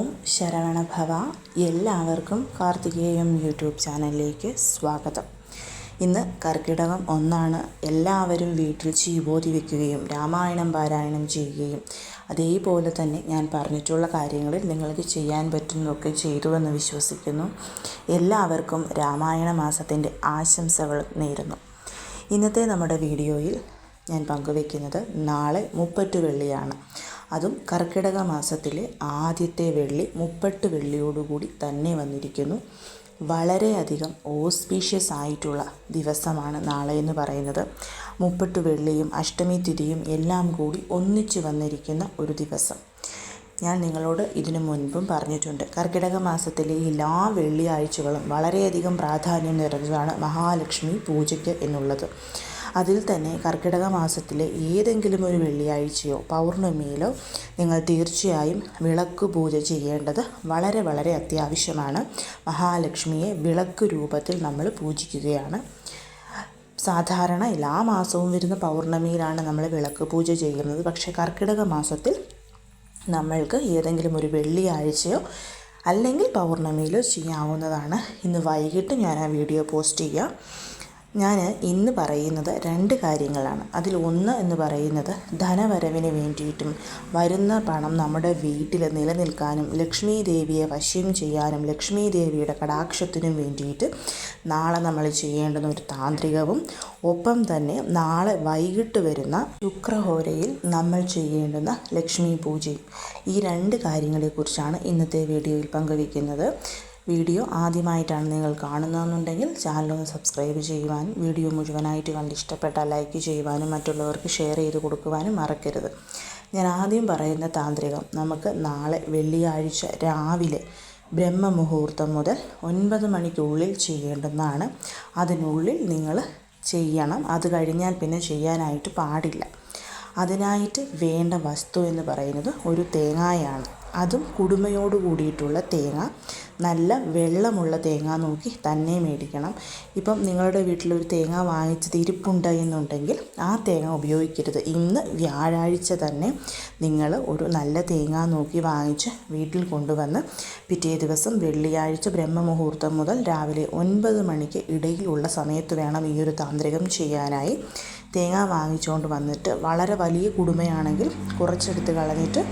ഓം ശരവണഭവ എല്ലാവർക്കും കാർത്തികേയം യൂട്യൂബ് ചാനലിലേക്ക് സ്വാഗതം. ഇന്ന് കർക്കിടകം ഒന്നാണ്. എല്ലാവരും വീട്ടിൽ ചീബോധി വയ്ക്കുകയും രാമായണം പാരായണം ചെയ്യുകയും അതേപോലെ തന്നെ ഞാൻ പറഞ്ഞിട്ടുള്ള കാര്യങ്ങളിൽ നിങ്ങൾക്ക് ചെയ്യാൻ പറ്റുന്നതൊക്കെ ചെയ്തുവെന്ന് വിശ്വസിക്കുന്നു. എല്ലാവർക്കും രാമായണ മാസത്തിന്റെ ആശംസകൾ നേരുന്നു. ഇന്നത്തെ നമ്മുടെ വീഡിയോയിൽ ഞാൻ പങ്കുവയ്ക്കുന്നത് നാളെ മുപ്പറ്റു വെള്ളിയാണ്. അതും കർക്കിടക മാസത്തിലെ ആദ്യത്തെ വെള്ളി മുപ്പട്ട് വെള്ളിയോടുകൂടി തന്നെ വന്നിരിക്കുന്നു. വളരെയധികം ഓസ്പീഷ്യസ് ആയിട്ടുള്ള ദിവസമാണ് നാളെ എന്ന് പറയുന്നത്. മുപ്പട്ട് വെള്ളിയും അഷ്ടമി തിഥിയും എല്ലാം കൂടി ഒന്നിച്ചു വന്നിരിക്കുന്ന ഒരു ദിവസം. ഞാൻ നിങ്ങളോട് ഇതിനു മുൻപും പറഞ്ഞിട്ടുണ്ട്. കർക്കിടക മാസത്തിലെ എല്ലാ വെള്ളിയാഴ്ചകളും വളരെയധികം പ്രാധാന്യം നിറഞ്ഞതാണ് മഹാലക്ഷ്മി പൂജയ്ക്ക് എന്നുള്ളത്. അതിൽ തന്നെ കർക്കിടക മാസത്തിലെ ഏതെങ്കിലും ഒരു വെള്ളിയാഴ്ചയോ പൗർണമിയിലോ നിങ്ങൾ തീർച്ചയായും വിളക്ക് പൂജ ചെയ്യേണ്ടത് വളരെ വളരെ അത്യാവശ്യമാണ്. മഹാലക്ഷ്മിയെ വിളക്ക് രൂപത്തിൽ നമ്മൾ പൂജിക്കുകയാണ്. സാധാരണ എല്ലാ മാസവും വരുന്ന പൗർണമിയിലാണ് നമ്മൾ വിളക്ക് പൂജ ചെയ്യുന്നത്. പക്ഷേ കർക്കിടക മാസത്തിൽ നമ്മൾക്ക് ഏതെങ്കിലും ഒരു വെള്ളിയാഴ്ചയോ അല്ലെങ്കിൽ പൗർണമിയിലോ ചെയ്യാവുന്നതാണ്. ഇന്ന് വൈകിട്ട് ഞാൻ ആ വീഡിയോ പോസ്റ്റ് ചെയ്യാം. ഞാൻ ഇന്ന് പറയുന്നത് രണ്ട് കാര്യങ്ങളാണ്. അതിൽ ഒന്ന് എന്ന് പറയുന്നത് ധനവരവിന് വേണ്ടിയിട്ടും വരുന്ന പണം നമ്മുടെ വീട്ടിൽ നിലനിൽക്കാനും ലക്ഷ്മി ദേവിയെ വശ്യം ചെയ്യാനും ലക്ഷ്മി ദേവിയുടെ കടാക്ഷത്തിനും വേണ്ടിയിട്ട് നാളെ നമ്മൾ ചെയ്യേണ്ടുന്ന ഒരു താന്ത്രികവും ഒപ്പം തന്നെ നാളെ വൈകിട്ട് വരുന്ന ശുക്രഹോരയിൽ നമ്മൾ ചെയ്യേണ്ടുന്ന ലക്ഷ്മി പൂജയും. ഈ രണ്ട് കാര്യങ്ങളെക്കുറിച്ചാണ് ഇന്നത്തെ വീഡിയോയിൽ പങ്കുവയ്ക്കുന്നത്. വീഡിയോ ആദ്യമായിട്ടാണ് നിങ്ങൾ കാണുന്നതെന്നുണ്ടെങ്കിൽ ചാനൽ ഒന്ന് സബ്സ്ക്രൈബ് ചെയ്യുവാനും വീഡിയോ മുഴുവനായിട്ട് കണ്ട് ഇഷ്ടപ്പെട്ടാൽ ലൈക്ക് ചെയ്യുവാനും മറ്റുള്ളവർക്ക് ഷെയർ ചെയ്ത് കൊടുക്കുവാനും മറക്കരുത്. ഞാൻ ആദ്യം പറയുന്ന താന്ത്രികം നമുക്ക് നാളെ വെള്ളിയാഴ്ച രാവിലെ ബ്രഹ്മമുഹൂർത്തം മുതൽ ഒൻപത് മണിക്കുള്ളിൽ ചെയ്യേണ്ടതാണ് അതിനുള്ളിൽ നിങ്ങൾ ചെയ്യണം. അത് കഴിഞ്ഞാൽ പിന്നെ ചെയ്യാനായിട്ട് പാടില്ല. അതിനായിട്ട് വേണ്ട വസ്തു എന്ന് പറയുന്നത് ഒരു തേങ്ങായാണ്. അതും കുടുമയോട് കൂടിയിട്ടുള്ള തേങ്ങ. നല്ല വെള്ളമുള്ള തേങ്ങ നോക്കി തന്നെ മേടിക്കണം. ഇപ്പം നിങ്ങളുടെ വീട്ടിലൊരു തേങ്ങ വാങ്ങിച്ചത് ഇരിപ്പുണ്ട് എന്നുണ്ടെങ്കിൽ ആ തേങ്ങ ഉപയോഗിക്കരുത്. ഇന്ന് വ്യാഴാഴ്ച തന്നെ നിങ്ങൾ ഒരു നല്ല തേങ്ങ നോക്കി വാങ്ങിച്ച് വീട്ടിൽ കൊണ്ടുവന്ന് പിറ്റേ ദിവസം വെള്ളിയാഴ്ച ബ്രഹ്മമുഹൂർത്തം മുതൽ രാവിലെ ഒൻപത് മണിക്ക് ഇടയിലുള്ള സമയത്ത് വേണം ഈ ഒരു താന്ത്രികം ചെയ്യാനായി. തേങ്ങ വാങ്ങിച്ചുകൊണ്ട് വന്നിട്ട് വളരെ വലിയ കുടുമയാണെങ്കിൽ കുറച്ചെടുത്ത് കളഞ്ഞിട്ട്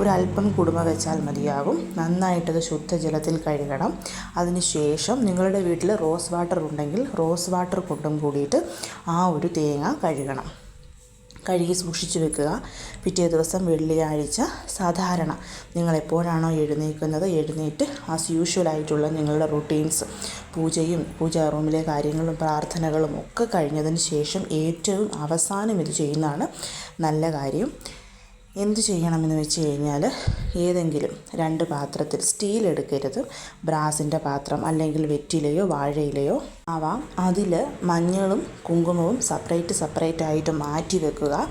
ഒരല്പം കുടുമ വെച്ചാൽ മതിയാകും. നന്നായിട്ടത് ശുദ്ധജലത്തിൽ കഴുകണം. അതിനുശേഷം നിങ്ങളുടെ വീട്ടിൽ റോസ് വാട്ടർ ഉണ്ടെങ്കിൽ റോസ് വാട്ടർ കൊണ്ടും കൂടിയിട്ട് ആ ഒരു തേങ്ങ കഴുകണം. കഴുകി സൂക്ഷിച്ചു വെക്കുക. പിറ്റേ ദിവസം വെള്ളിയാഴ്ച സാധാരണ നിങ്ങൾ എപ്പോഴാണോ എഴുന്നേൽക്കുന്നത്? എഴുന്നേറ്റ് ആസ് യൂഷ്വൽ ആയിട്ടുള്ള നിങ്ങളുടെ റുട്ടീൻസ് പൂജയും പൂജാ റൂമിലെ കാര്യങ്ങളും പ്രാർത്ഥനകളും ഒക്കെ കഴിഞ്ഞതിന് ശേഷം ഏറ്റവും അവസാനം ഇത് ചെയ്യുന്നതാണ് നല്ല കാര്യം. എന്ത് ചെയ്യണമെന്ന് വെച്ച് കഴിഞ്ഞാൽ ഏതെങ്കിലും രണ്ട് പാത്രത്തിൽ സ്റ്റീൽ എടുക്കരുത്. ബ്രാസിന്റെ പാത്രം അല്ലെങ്കിൽ വെറ്റിലയോ വാഴയിലയോ ആവാം. അതിൽ മഞ്ഞളും കുങ്കുമവും സെപ്പറേറ്റ് സെപ്പറേറ്റ് ആയിട്ട് മാറ്റി വെക്കുക.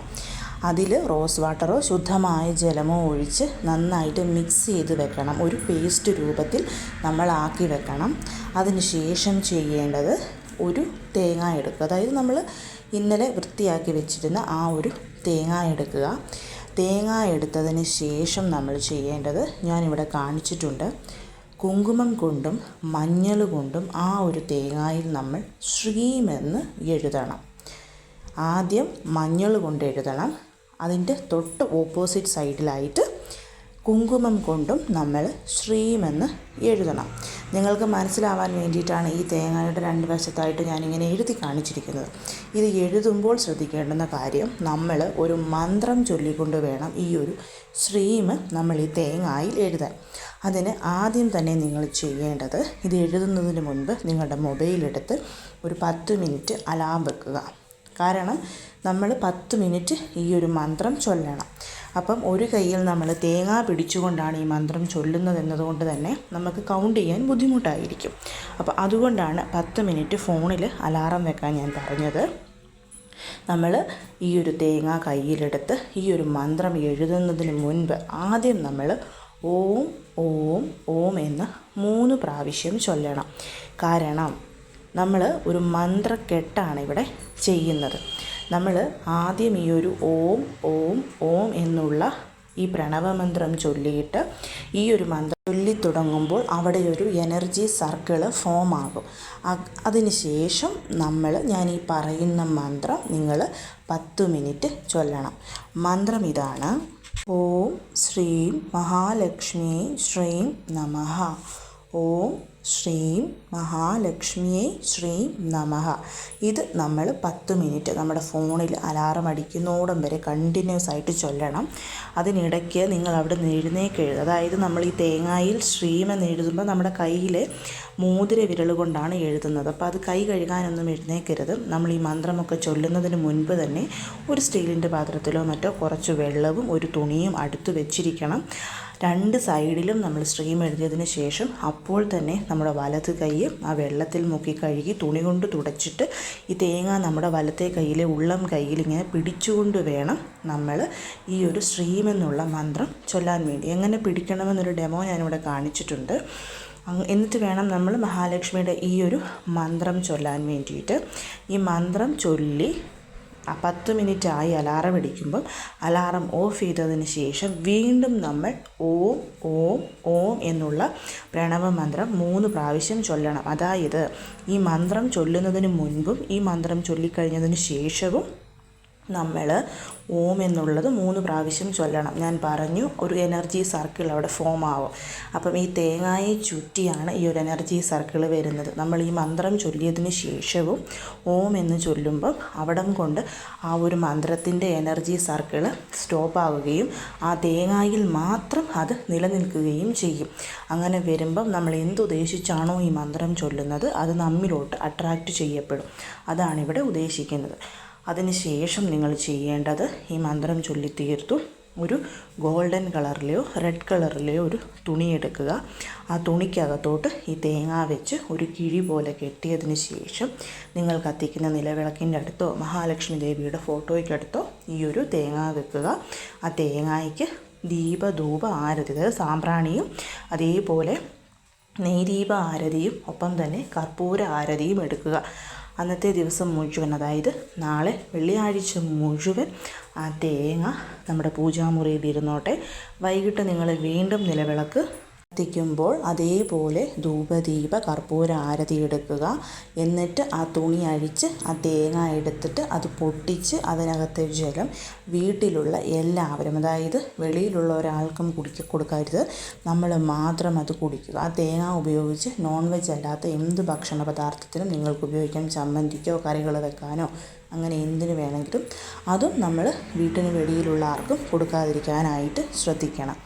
അതിൽ റോസ് വാട്ടറോ ശുദ്ധമായ ജലമോ ഒഴിച്ച് നന്നായിട്ട് മിക്സ് ചെയ്ത് വെക്കണം. ഒരു പേസ്റ്റ് രൂപത്തിൽ നമ്മൾ ആക്കി വെക്കണം. അതിന് ശേഷം ചെയ്യേണ്ടത് ഒരു തേങ്ങ എടുക്കുക. അതായത് നമ്മൾ ഇന്നലെ വൃത്തിയാക്കി വെച്ചിരുന്ന ആ ഒരു തേങ്ങ എടുക്കുക. തേങ്ങ എടുത്തതിന് ശേഷം നമ്മൾ ചെയ്യേണ്ടത് ഞാനിവിടെ കാണിച്ചിട്ടുണ്ട്. കുങ്കുമം കൊണ്ടും മഞ്ഞൾ കൊണ്ടും ആ ഒരു തേങ്ങയിൽ നമ്മൾ ശ്രീമെന്ന് എഴുതണം. ആദ്യം മഞ്ഞൾ കൊണ്ട് എഴുതണം. അതിന്റെ തൊട്ട് ഓപ്പോസിറ്റ് സൈഡിലായിട്ട് കുങ്കുമം കൊണ്ടും നമ്മൾ ശ്രീമെന്ന് എഴുതണം. നിങ്ങൾക്ക് മനസ്സിലാവാൻ വേണ്ടിയിട്ടാണ് ഈ തേങ്ങയുടെ രണ്ട് വശത്തായിട്ട് ഞാനിങ്ങനെ എഴുതി കാണിച്ചിരിക്കുന്നത്. ഇത് എഴുതുമ്പോൾ ശ്രദ്ധിക്കേണ്ടുന്ന കാര്യം നമ്മൾ ഒരു മന്ത്രം ചൊല്ലിക്കൊണ്ട് വേണം ഈ ഒരു ശ്രീം നമ്മൾ ഈ തേങ്ങായിൽ എഴുതാൻ. അതിന് ആദ്യം തന്നെ നിങ്ങൾ ചെയ്യേണ്ടത് ഇത് എഴുതുന്നതിന് മുൻപ് നിങ്ങളുടെ മൊബൈലെടുത്ത് ഒരു പത്ത് മിനിറ്റ് അലാം വെക്കുക. കാരണം നമ്മൾ പത്ത് മിനിറ്റ് ഈ ഒരു മന്ത്രം ചൊല്ലണം. അപ്പം ഒരു കയ്യിൽ നമ്മൾ തേങ്ങ പിടിച്ചുകൊണ്ടാണ് ഈ മന്ത്രം ചൊല്ലുന്നത് എന്നതുകൊണ്ട് തന്നെ നമുക്ക് കൗണ്ട് ചെയ്യാൻ ബുദ്ധിമുട്ടായിരിക്കും. അപ്പോൾ അതുകൊണ്ടാണ് പത്ത് മിനിറ്റ് ഫോണിൽ അലാറം വെക്കാൻ ഞാൻ പറഞ്ഞത്. നമ്മൾ ഈ ഒരു തേങ്ങ കയ്യിലെടുത്ത് ഈ ഒരു മന്ത്രം എഴുതുന്നതിന് മുൻപ് ആദ്യം നമ്മൾ ഓം ഓം ഓം എന്ന് മൂന്ന് പ്രാവശ്യം ചൊല്ലണം. കാരണം നമ്മൾ ഒരു മന്ത്രക്കെട്ടാണ് ഇവിടെ ചെയ്യുന്നത്. നമ്മൾ ആദ്യം ഈ ഒരു ഓം ഓം ഓം എന്നുള്ള ഈ പ്രണവമന്ത്രം ചൊല്ലിയിട്ട് ഈ ഒരു മന്ത്രം ചൊല്ലി തുടങ്ങുമ്പോൾ അവിടെ ഒരു എനർജി സർക്കിൾ ഫോം ആകും. അതിന് ശേഷം നമ്മൾ ഞാൻ ഈ പറയുന്ന മന്ത്രം നിങ്ങൾ പത്ത് മിനിറ്റ് ചൊല്ലണം. മന്ത്രം ഇതാണ്. ഓം ശ്രീം മഹാലക്ഷ്മി ശ്രീം നമഃ ഓം ശ്രീം മഹാലക്ഷ്മിയെ ശ്രീം നമഃ. ഇത് നമ്മൾ പത്ത് മിനിറ്റ് നമ്മുടെ ഫോണിൽ അലാറം അടിക്കുന്നോടം വരെ കണ്ടിന്യൂസ് ആയിട്ട് ചൊല്ലണം. അതിനിടയ്ക്ക് നിങ്ങൾ അവിടെ നിന്ന് എഴുന്നേക്കരുത് അതായത് നമ്മൾ ഈ തേങ്ങായിൽ ശ്രീം എന്ന് എഴുതുമ്പോൾ നമ്മുടെ കയ്യിൽ മോതിര വിരൽ കൊണ്ടാണ് എഴുതുന്നത്. അപ്പോൾ അത് കൈ കഴുകാനൊന്നും എഴുന്നേക്കരുത്. നമ്മൾ ഈ മന്ത്രമൊക്കെ ചൊല്ലുന്നതിന് മുൻപ് തന്നെ ഒരു സ്റ്റീലിന്റെ പാത്രത്തിലോ മറ്റോ കുറച്ച് വെള്ളവും ഒരു തുണിയും അടുത്ത് വെച്ചിരിക്കണം. രണ്ട് സൈഡിലും നമ്മൾ സ്ട്രീം എഴുതിയതിന് ശേഷം അപ്പോൾ തന്നെ നമ്മുടെ വലത് കൈ ആ വെള്ളത്തിൽ മുക്കി കഴുകി തുണി കൊണ്ട് തുടച്ചിട്ട് ഈ തേങ്ങ നമ്മുടെ വലത്തെ കയ്യിലെ ഉള്ളം കയ്യിൽ ഇങ്ങനെ പിടിച്ചുകൊണ്ട് വേണം നമ്മൾ ഈ ഒരു സ്ട്രീം എന്നുള്ള മന്ത്രം ചൊല്ലാൻ വേണ്ടി. എങ്ങനെ പിടിക്കണമെന്നൊരു ഡെമോ ഞാനിവിടെ കാണിച്ചിട്ടുണ്ട്. എന്നിട്ട് വേണം നമ്മൾ മഹാലക്ഷ്മിയുടെ ഈ ഒരു മന്ത്രം ചൊല്ലാൻ വേണ്ടിയിട്ട്. ഈ മന്ത്രം ചൊല്ലി പത്ത് മിനിറ്റ് ആയി അലാറം അടിക്കുമ്പോൾ അലാറം ഓഫ് ചെയ്തതിന് ശേഷം വീണ്ടും നമ്മൾ ഓം ഓം ഓം എന്നുള്ള പ്രണവ മന്ത്രം മൂന്ന് പ്രാവശ്യം ചൊല്ലണം. അതായത് ഈ മന്ത്രം ചൊല്ലുന്നതിന് മുൻപും ഈ മന്ത്രം ചൊല്ലിക്കഴിഞ്ഞതിന് ശേഷവും നമ്മൾ ഓം എന്നുള്ളത് മൂന്ന് പ്രാവശ്യം ചൊല്ലണം. ഞാൻ പറഞ്ഞു ഒരു എനർജി സർക്കിൾ അവിടെ ഫോം ആവും. അപ്പം ഈ തേങ്ങായെ ചുറ്റിയാണ് ഈ ഒരു എനർജി സർക്കിൾ വരുന്നത്. നമ്മൾ ഈ മന്ത്രം ചൊല്ലിയതിന് ശേഷവും ഓം എന്ന് ചൊല്ലുമ്പം അവിടം കൊണ്ട് ആ ഒരു മന്ത്രത്തിന്റെ എനർജി സർക്കിൾ സ്റ്റോപ്പ് ആവുകയും ആ തേങ്ങായിൽ മാത്രം അത് നിലനിൽക്കുകയും ചെയ്യും. അങ്ങനെ വരുമ്പം നമ്മൾ എന്തുദ്ദേശിച്ചാണോ ഈ മന്ത്രം ചൊല്ലുന്നത് അത് നമ്മിലോട്ട് അട്രാക്റ്റ് ചെയ്യപ്പെടും. അതാണ് ഇവിടെ ഉദ്ദേശിക്കുന്നത്. അതിനുശേഷം നിങ്ങൾ ചെയ്യേണ്ടത് ഈ മന്ത്രം ചൊല്ലി തീർത്തു. ഒരു ഗോൾഡൻ കളറിലെയോ റെഡ് കളറിലെയോ ഒരു തുണി എടുക്കുക. ആ തുണിക്കകത്തോട്ട് ഈ തേങ്ങ വെച്ച് ഒരു കിഴി പോലെ കെട്ടിയതിന് ശേഷം നിങ്ങൾ കത്തിക്കുന്ന നിലവിളക്കിന്റെ അടുത്തോ മഹാലക്ഷ്മി ദേവിയുടെ ഫോട്ടോയ്ക്കടുത്തോ ഈ ഒരു തേങ്ങ വെക്കുക. ആ തേങ്ങയ്ക്ക് ദീപധൂപ ആരതി അതായത് സാമ്പ്രാണിയും അതേപോലെ നെയ്ദീപ ആരതിയും ഒപ്പം തന്നെ കർപ്പൂര ആരതിയും എടുക്കുക. അന്നത്തെ ദിവസം മുഴുവൻ അതായത് നാളെ വെള്ളിയാഴ്ച മുഴുവൻ ആ തേങ്ങ നമ്മുടെ പൂജാമുറിയിൽ ഇരുന്നോട്ടെ. വൈകിട്ട് നിങ്ങൾ വീണ്ടും നിലവിളക്ക് കത്തിക്കുമ്പോൾ അതേപോലെ ധൂപദീപ കർപ്പൂര ആരതി എടുക്കുക. എന്നിട്ട് ആ തുണി അഴിച്ച് ആ തേങ്ങ എടുത്തിട്ട് അത് പൊട്ടിച്ച് അതിനകത്തെ ജലം വീട്ടിലുള്ള എല്ലാവരും അതായത് വെളിയിലുള്ള ഒരാൾക്കും കുടിക്ക കൊടുക്കരുത്. നമ്മൾ മാത്രം അത് കുടിക്കുക. ആ തേങ്ങ ഉപയോഗിച്ച് നോൺ വെജ് അല്ലാത്ത എന്ത് ഭക്ഷണ പദാർത്ഥത്തിനും നിങ്ങൾക്ക് ഉപയോഗിക്കാം. ചമ്മന്തിക്കോ കറികൾ വെക്കാനോ അങ്ങനെ എന്തിനു വേണമെങ്കിലും അതും നമ്മൾ വീട്ടിന് വെളിയിലുള്ള ആർക്കും കൊടുക്കാതിരിക്കാനായിട്ട് ശ്രദ്ധിക്കണം.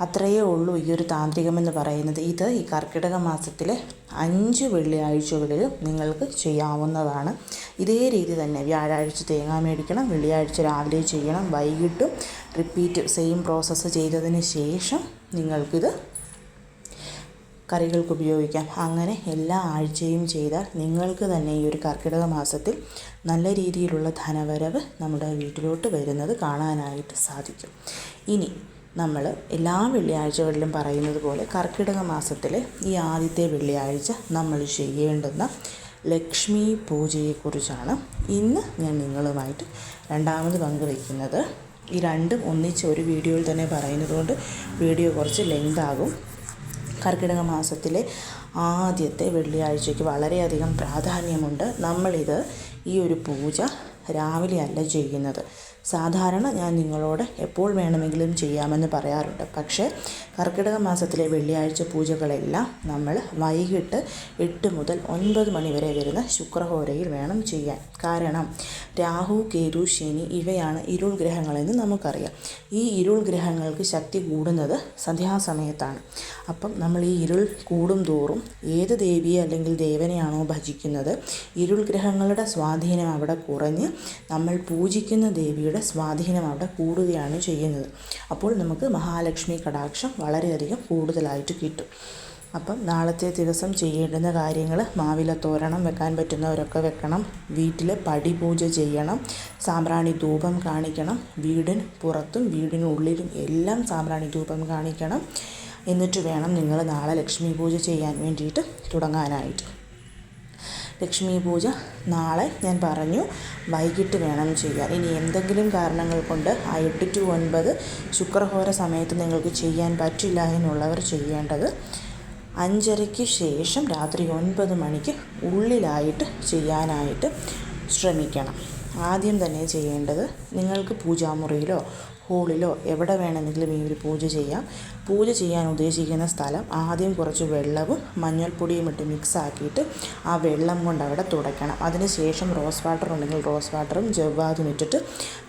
അത്രയേ ഉള്ളൂ ഈ ഒരു താന്ത്രികമെന്ന് പറയുന്നത്. ഇത് ഈ കർക്കിടക മാസത്തിലെ അഞ്ച് വെള്ളിയാഴ്ചകളിൽ നിങ്ങൾക്ക് ചെയ്യാവുന്നതാണ്. ഇതേ രീതി തന്നെ വ്യാഴാഴ്ച തേങ്ങ മേടിക്കണം വെള്ളിയാഴ്ച രാവിലെ ചെയ്യണം വൈകിട്ടും റിപ്പീറ്റ് സെയിം പ്രോസസ്സ് ചെയ്തതിന് ശേഷം നിങ്ങൾക്കിത് കറികൾക്ക് ഉപയോഗിക്കാം. അങ്ങനെ എല്ലാ ആഴ്ചയും ചെയ്താൽ നിങ്ങൾക്ക് തന്നെ ഈ ഒരു കർക്കിടക മാസത്തിൽ നല്ല രീതിയിലുള്ള ധനവരവ് നമ്മുടെ വീട്ടിലോട്ട് വരുന്നത് കാണാനായിട്ട് സാധിക്കും. ഇനി നമ്മൾ എല്ലാ വെള്ളിയാഴ്ചകളിലും പറയുന്നത് പോലെ കർക്കിടക മാസത്തിലെ ഈ ആദ്യത്തെ വെള്ളിയാഴ്ച നമ്മൾ ചെയ്യേണ്ടുന്ന ലക്ഷ്മി പൂജയെക്കുറിച്ചാണ്. ഇന്ന് ഞാൻ നിങ്ങളുമായിട്ട് രണ്ടാമത് പങ്കുവയ്ക്കുന്നത്. ഈ രണ്ടും ഒന്നിച്ച് ഒരു വീഡിയോയിൽ തന്നെ പറയുന്നത് കൊണ്ട് വീഡിയോ കുറച്ച് ലെങ്ത് ആകും കർക്കിടക മാസത്തിലെ ആദ്യത്തെ വെള്ളിയാഴ്ചയ്ക്ക് വളരെയധികം പ്രാധാന്യമുണ്ട്. നമ്മളിത് ഈ ഒരു പൂജ രാവിലെ അല്ല ചെയ്യുന്നത്. സാധാരണ ഞാൻ നിങ്ങളോട് എപ്പോൾ വേണമെങ്കിലും ചെയ്യാമെന്ന് പറയാറുണ്ട്. പക്ഷേ കർക്കിടക മാസത്തിലെ വെള്ളിയാഴ്ച പൂജകളെല്ലാം നമ്മൾ വൈകിട്ട് എട്ട് മുതൽ ഒൻപത് മണി വരെ വരുന്ന ശുക്രഹോരയിൽ വേണം ചെയ്യാൻ. കാരണം രാഹു കേതു ശനി ഇവയാണ് ഇരുൾ ഗ്രഹങ്ങളെന്ന് നമുക്കറിയാം. ഈ ഇരുൾ ഗ്രഹങ്ങൾക്ക് ശക്തി കൂടുന്നത് സന്ധ്യാസമയത്താണ്. അപ്പം നമ്മൾ ഈ ഇരുൾ കൂടും തോറും ഏത് ദേവിയെ അല്ലെങ്കിൽ ദേവനെയാണോ ഭജിക്കുന്നത് ഇരുൾ ഗ്രഹങ്ങളുടെ സ്വാധീനം അവിടെ കുറഞ്ഞ് നമ്മൾ പൂജിക്കുന്ന ദേവിയുടെ സ്വാധീനം അവിടെ കൂടുകയാണ് ചെയ്യുന്നത്. അപ്പോൾ നമുക്ക് മഹാലക്ഷ്മി കടാക്ഷം വളരെയധികം കൂടുതലായിട്ട് കിട്ടും. അപ്പം നാളത്തെ ദിവസം ചെയ്യേണ്ടുന്ന കാര്യങ്ങൾ മാവില തോരണം വെക്കാൻ പറ്റുന്നവരൊക്കെ വെക്കണം. വീട്ടിൽ പടിപൂജ ചെയ്യണം. സാമ്പ്രാണി ധൂപം കാണിക്കണം. വീടിന് പുറത്തും വീടിനുള്ളിലും എല്ലാം സാമ്പ്രാണി ധൂപം കാണിക്കണം. എന്നിട്ട് വേണം നിങ്ങൾ നാളെ ലക്ഷ്മി പൂജ ചെയ്യാൻ വേണ്ടിയിട്ട് തുടങ്ങാനായിട്ട്. ലക്ഷ്മി പൂജ നാളെ ഞാൻ പറഞ്ഞു. വൈകിട്ട് വേണം ചെയ്യാൻ. ഇനി എന്തെങ്കിലും കാരണങ്ങൾ കൊണ്ട് ആ എട്ട് ടു ഒൻപത് ശുക്രഹോര സമയത്ത് നിങ്ങൾക്ക് ചെയ്യാൻ പറ്റില്ല എന്നുള്ളവർ ചെയ്യേണ്ടത് അഞ്ചരയ്ക്ക് ശേഷം രാത്രി ഒൻപത് മണിക്ക് ഉള്ളിലായിട്ട് ചെയ്യാനായിട്ട് ശ്രമിക്കണം. ആദ്യം തന്നെ ചെയ്യേണ്ടത് നിങ്ങൾക്ക് പൂജാമുറിയിലോ ഹോളിലോ എവിടെ വേണമെങ്കിലും ഈ ഒരു പൂജ ചെയ്യാം. പൂജ ചെയ്യാൻ ഉദ്ദേശിക്കുന്ന സ്ഥലം ആദ്യം കുറച്ച് വെള്ളവും മഞ്ഞൾപ്പൊടിയും ഇട്ട് മിക്സ് ആക്കിയിട്ട് ആ വെള്ളം കൊണ്ട് അവിടെ തുടയ്ക്കണം. അതിനുശേഷം റോസ് വാട്ടർ ഉണ്ടെങ്കിൽ റോസ് വാട്ടറും ജവ്വാതും ഇട്ടിട്ട്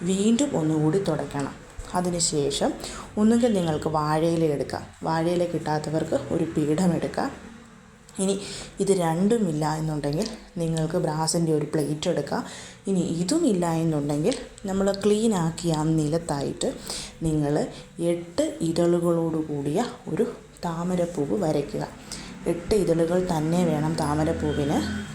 വീണ്ടും ഒന്നുകൂടി തുടയ്ക്കണം. അതിനുശേഷം ഒന്നുകിൽ നിങ്ങൾക്ക് വാഴയില എടുക്കാം. വാഴയില കിട്ടാത്തവർക്ക് ഒരു പീഠം എടുക്കാം. ഇനി ഇത് രണ്ടുമില്ല എന്നുണ്ടെങ്കിൽ നിങ്ങൾക്ക് ബ്രാസിന്റെ ഒരു പ്ലേറ്റ് എടുക്കാം. ഇനി ഇതും ഇല്ല എന്നുണ്ടെങ്കിൽ നമ്മൾ ക്ലീൻ ആക്കിയ ആ നിലത്തായിട്ട് നിങ്ങൾ എട്ട് ഇതളുകളോട് കൂടിയ ഒരു താമരപ്പൂവ് വരയ്ക്കുക. എട്ട് ഇതളുകൾ തന്നെ വേണം താമരപ്പൂവിന്.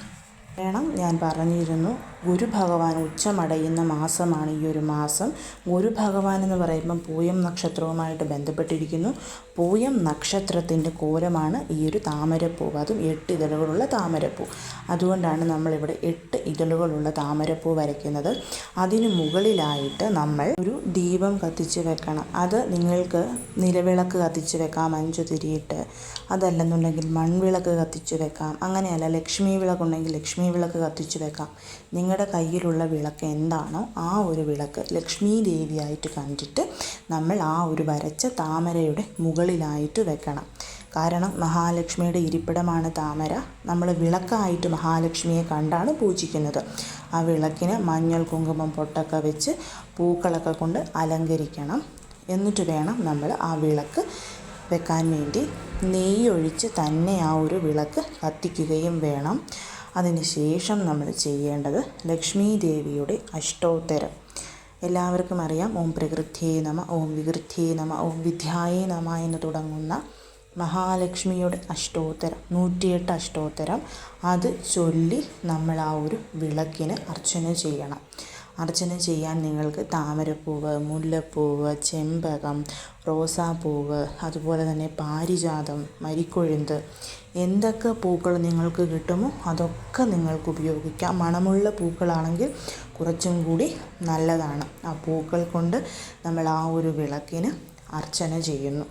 വേണം ഞാൻ പറഞ്ഞിരുന്നു ഗുരു ഭഗവാൻ ഉച്ചമടയുന്ന മാസമാണ് ഈ ഒരു മാസം. ഗുരു ഭഗവാൻ എന്ന് പറയുമ്പം പൂയം നക്ഷത്രവുമായിട്ട് ബന്ധപ്പെട്ടിരിക്കുന്നു. പൂയം നക്ഷത്രത്തിന്റെ കോലമാണ് ഈ ഒരു താമരപ്പൂവ് അതും എട്ട് ഇതളുകളുള്ള താമരപ്പൂ. അതുകൊണ്ടാണ് നമ്മളിവിടെ എട്ട് ഇതളുകളുള്ള താമരപ്പൂ വരയ്ക്കുന്നത്. അതിന് മുകളിലായിട്ട് നമ്മൾ ഒരു ദീപം കത്തിച്ച് വെക്കണം. അത് നിങ്ങൾക്ക് നിലവിളക്ക് കത്തിച്ച് വെക്കാം അഞ്ചു തിരിയിട്ട്. അതല്ലെന്നുണ്ടെങ്കിൽ മൺവിളക്ക് കത്തിച്ച് വെക്കാം. അങ്ങനെയല്ല ലക്ഷ്മി വിളക്കുണ്ടെങ്കിൽ ലക്ഷ്മി വിളക്ക് കത്തിച്ച് വെക്കാം. നിങ്ങളുടെ കയ്യിലുള്ള വിളക്ക് എന്താണോ ആ ഒരു വിളക്ക് ലക്ഷ്മി ദേവിയായിട്ട് കണ്ടിട്ട് നമ്മൾ ആ ഒരു വരച്ച താമരയുടെ മുകളിലായിട്ട് വെക്കണം. കാരണം മഹാലക്ഷ്മിയുടെ ഇരിപ്പിടമാണ് താമര. നമ്മൾ വിളക്കായിട്ട് മഹാലക്ഷ്മിയെ കണ്ടാണ് പൂജിക്കുന്നത്. ആ വിളക്കിന് മഞ്ഞൾ കുങ്കുമം പൊട്ടൊക്കെ വെച്ച് പൂക്കളൊക്കെ കൊണ്ട് അലങ്കരിക്കണം. എന്നിട്ട് വേണം നമ്മൾ ആ വിളക്ക് വെക്കാൻ വേണ്ടി നെയ്യൊഴിച്ച് തന്നെ ആ ഒരു വിളക്ക് കത്തിക്കുകയും വേണം. അതിന് ശേഷം നമ്മൾ ചെയ്യേണ്ടത് ലക്ഷ്മി ദേവിയുടെ അഷ്ടോത്തരം. എല്ലാവർക്കും അറിയാം ഓം പ്രകൃതിയെ നമ ഓം വികൃതിയെ നമ ഓം വിദ്യായെ നമ എന്ന് തുടങ്ങുന്ന മഹാലക്ഷ്മിയുടെ അഷ്ടോത്തരം നൂറ്റിയെട്ട് അഷ്ടോത്തരം. അത് ചൊല്ലി നമ്മൾ ആ ഒരു വിളക്കിന് അർച്ചന ചെയ്യണം. അർച്ചന ചെയ്യാൻ നിങ്ങൾക്ക് താമരപ്പൂവ് മുല്ലപ്പൂവ് ചെമ്പകം റോസാപ്പൂവ് അതുപോലെ തന്നെ പാരിജാതം മരിക്കൊഴുന്ത് എന്തൊക്കെ പൂക്കൾ നിങ്ങൾക്ക് കിട്ടുമോ അതൊക്കെ നിങ്ങൾക്ക് ഉപയോഗിക്കാം. മണമുള്ള പൂക്കളാണെങ്കിൽ കുറച്ചും കൂടി നല്ലതാണ്. ആ പൂക്കൾ കൊണ്ട് നമ്മൾ ആ ഒരു വിളക്കിന് അർച്ചന ചെയ്യുന്നു.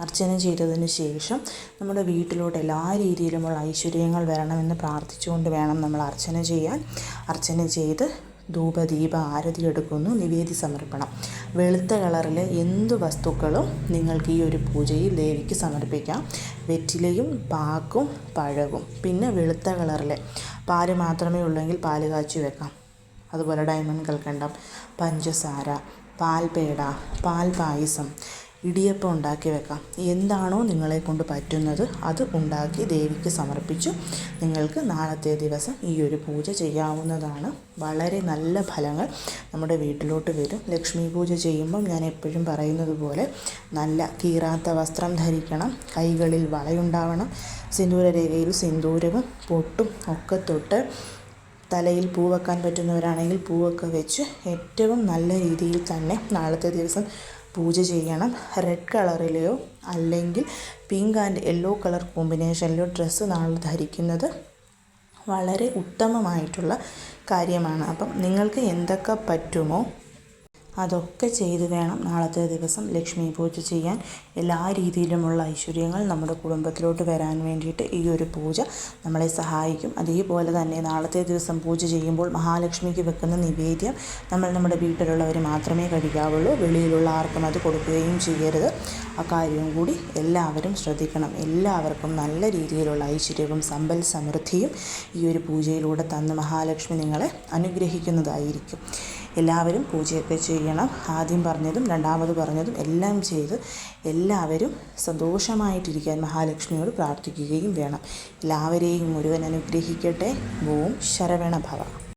അർച്ചന ചെയ്തതിന് ശേഷം നമ്മുടെ വീട്ടിലോട്ട് എല്ലാ രീതിയിലുമുള്ള ഐശ്വര്യങ്ങൾ വരണമെന്ന് പ്രാർത്ഥിച്ചുകൊണ്ട് വേണം നമ്മൾ അർച്ചന ചെയ്യാൻ. അർച്ചന ചെയ്ത് ധൂപദീപ ആരതി എടുക്കുന്നു നിവേദി സമർപ്പണം. വെളുത്ത കളറിലെ എന്ത് വസ്തുക്കളും നിങ്ങൾക്ക് ഈ ഒരു പൂജയിൽ ദേവിക്ക് സമർപ്പിക്കാം. വെറ്റിലയും പാക്കും പഴവും. പിന്നെ വെളുത്ത കളറിലെ പാൽ മാത്രമേ ഉള്ളെങ്കിൽ പാൽ കാച്ചി വെക്കാം. അതുപോലെ ഡയമണ്ട് കൽക്കണ്ടം പഞ്ചസാര പാൽപേട പാൽ പായസം ഇടിയപ്പം ഉണ്ടാക്കി വെക്കാം. എന്താണോ നിങ്ങളെ കൊണ്ട് പറ്റുന്നത് അത് ഉണ്ടാക്കി ദേവിക്ക് സമർപ്പിച്ചു. നിങ്ങൾക്ക് നാളത്തെ ദിവസം ഈ ഒരു പൂജ ചെയ്യാവുന്നതാണ്. വളരെ നല്ല ഫലങ്ങൾ നമ്മുടെ വീട്ടിലോട്ട് വരും. ലക്ഷ്മി പൂജ ചെയ്യുമ്പം ഞാൻ എപ്പോഴും പറയുന്നത് പോലെ നല്ല കീറാത്ത വസ്ത്രം ധരിക്കണം കൈകളിൽ വളയുണ്ടാവണം സിന്ദൂരരേഖയിൽ സിന്ദൂരവും പൊട്ടും ഒക്കെ തൊട്ട് തലയിൽ പൂവെക്കാൻ പറ്റുന്നവരാണെങ്കിൽ പൂവൊക്കെ വെച്ച് ഏറ്റവും നല്ല രീതിയിൽ തന്നെ നാളത്തെ ദിവസം പൂജ ചെയ്യണം. റെഡ് കളറിലെയോ അല്ലെങ്കിൽ പിങ്ക് ആൻഡ് യെല്ലോ കളർ കോമ്പിനേഷനിലോ ഡ്രസ്സ് നാളെ ധരിക്കുന്നത് വളരെ ഉത്തമമായിട്ടുള്ള കാര്യമാണ്. അപ്പം നിങ്ങൾക്ക് എന്തൊക്കെ പറ്റുമോ അതൊക്കെ ചെയ്ത് വേണം നാളത്തെ ദിവസം ലക്ഷ്മി പൂജ ചെയ്യാൻ. എല്ലാ രീതിയിലുമുള്ള ഐശ്വര്യങ്ങൾ നമ്മുടെ കുടുംബത്തിലോട്ട് വരാൻ വേണ്ടിയിട്ട് ഈ ഒരു പൂജ നമ്മളെ സഹായിക്കും. അതേപോലെ തന്നെ നാളത്തെ ദിവസം പൂജ ചെയ്യുമ്പോൾ മഹാലക്ഷ്മിക്ക് വെക്കുന്ന നിവേദ്യം നമ്മൾ നമ്മുടെ വീട്ടിലുള്ളവർ മാത്രമേ കഴിക്കാവുള്ളൂ. വെളിയിലുള്ള ആർക്കും അത് കൊടുക്കുകയും ചെയ്യരുത്. ആ കാര്യവും കൂടി എല്ലാവരും ശ്രദ്ധിക്കണം. എല്ലാവർക്കും നല്ല രീതിയിലുള്ള ഐശ്വര്യവും സമ്പൽ സമൃദ്ധിയും ഈ ഒരു പൂജയിലൂടെ തന്ന് മഹാലക്ഷ്മി നിങ്ങളെ അനുഗ്രഹിക്കുന്നതായിരിക്കും. എല്ലാവരും പൂജയൊക്കെ ചെയ്യണം. ആദ്യം പറഞ്ഞതും രണ്ടാമത് പറഞ്ഞതും എല്ലാം ചെയ്ത് എല്ലാവരും സന്തോഷമായിട്ടിരിക്കാൻ മഹാലക്ഷ്മിയോട് പ്രാർത്ഥിക്കുകയും വേണം. എല്ലാവരെയും മുഴുവൻ അനുഗ്രഹിക്കട്ടെ. ഓം ശരവണ ഭവ.